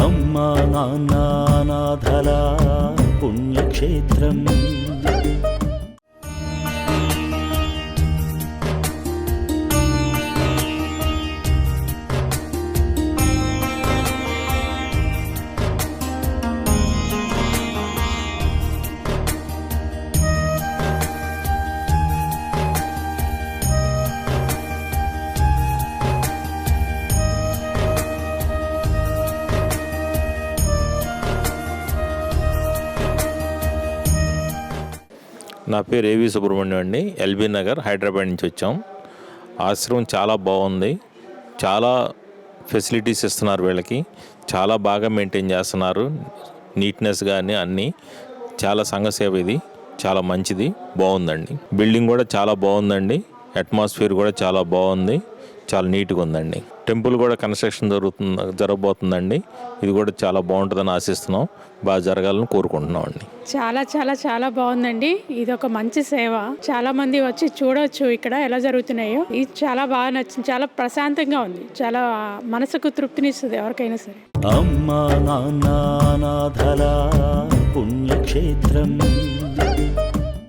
అమ్మా నాన్న నాథల పుణ్యక్షేత్రం. నా పేరు ఏవి సుబ్రహ్మణ్యం అండి. ఎల్బీ నగర్ హైదరాబాద్ నుంచి వచ్చాం. ఆశ్రమం చాలా బాగుంది. చాలా ఫెసిలిటీస్ ఇస్తున్నారు వీళ్ళకి. చాలా బాగా మెయింటైన్ చేస్తున్నారు. నీట్నెస్ కానీ అన్నీ. చాలా సంఘసేవ ఇది. చాలా మంచిది. బాగుందండి. బిల్డింగ్ కూడా చాలా బాగుందండి. అట్మాస్ఫియర్ కూడా చాలా బాగుంది. చాలా నీట్గా ఉందండి. టెంపుల్ కూడా కన్స్ట్రక్షన్ జరుగుతుంది జరగబోతుందండి. ఇది కూడా చాలా బాగుంటుందని ఆశిస్తున్నాం. బాగా జరగాలని కోరుకుంటున్నాం అండి. చాలా చాలా చాలా బాగుందండి. ఇది ఒక మంచి సేవ. చాలా మంది వచ్చి చూడొచ్చు ఇక్కడ ఎలా జరుగుతున్నాయో. ఇది చాలా బాగా నచ్చింది. చాలా ప్రశాంతంగా ఉంది. చాలా మనసుకు తృప్తినిస్తుంది ఎవరికైనా సరే. అమ్మా నాన్న నాథల పుణ్యక్షేత్రం.